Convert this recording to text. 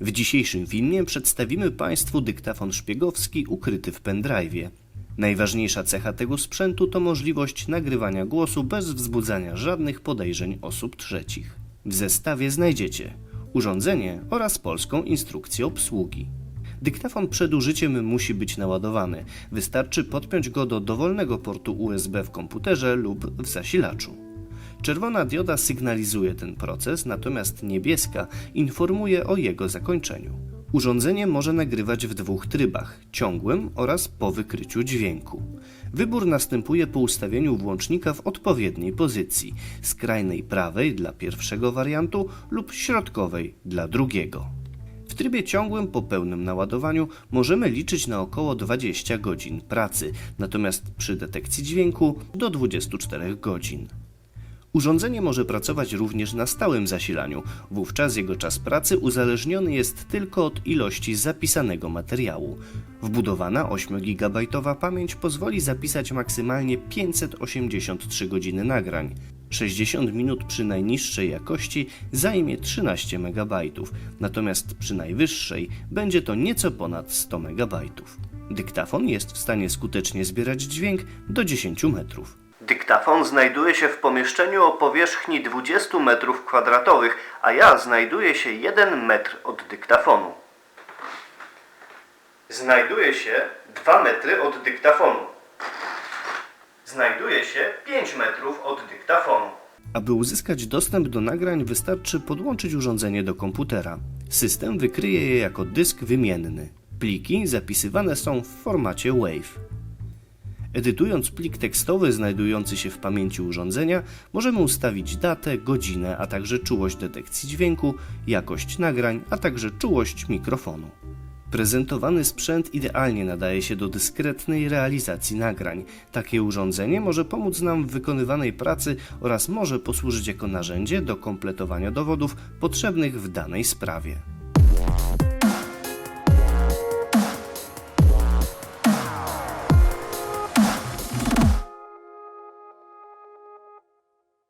W dzisiejszym filmie przedstawimy Państwu dyktafon szpiegowski ukryty w pendrive'ie. Najważniejsza cecha tego sprzętu to możliwość nagrywania głosu bez wzbudzania żadnych podejrzeń osób trzecich. W zestawie znajdziecie urządzenie oraz polską instrukcję obsługi. Dyktafon przed użyciem musi być naładowany. Wystarczy podpiąć go do dowolnego portu USB w komputerze lub w zasilaczu. Czerwona dioda sygnalizuje ten proces, natomiast niebieska informuje o jego zakończeniu. Urządzenie może nagrywać w dwóch trybach ciągłym oraz po wykryciu dźwięku. Wybór następuje po ustawieniu włącznika w odpowiedniej pozycji skrajnej prawej dla pierwszego wariantu lub środkowej dla drugiego. W trybie ciągłym po pełnym naładowaniu możemy liczyć na około 20 godzin pracy, natomiast przy detekcji dźwięku do 24 godzin. Urządzenie może pracować również na stałym zasilaniu, wówczas jego czas pracy uzależniony jest tylko od ilości zapisanego materiału. Wbudowana 8 GB pamięć pozwoli zapisać maksymalnie 583 godziny nagrań. 60 minut przy najniższej jakości zajmie 13 MB, natomiast przy najwyższej będzie to nieco ponad 100 MB. Dyktafon jest w stanie skutecznie zbierać dźwięk do 10 metrów. Dyktafon znajduje się w pomieszczeniu o powierzchni 20 m2, a ja znajduję się 1 metr od dyktafonu. Znajduje się 2 metry od dyktafonu. Znajduje się 5 metrów od dyktafonu. Aby uzyskać dostęp do nagrań, wystarczy podłączyć urządzenie do komputera. System wykryje je jako dysk wymienny. Pliki zapisywane są w formacie WAV. Edytując plik tekstowy znajdujący się w pamięci urządzenia, możemy ustawić datę, godzinę, a także czułość detekcji dźwięku, jakość nagrań, a także czułość mikrofonu. Prezentowany sprzęt idealnie nadaje się do dyskretnej realizacji nagrań. Takie urządzenie może pomóc nam w wykonywanej pracy oraz może posłużyć jako narzędzie do kompletowania dowodów potrzebnych w danej sprawie.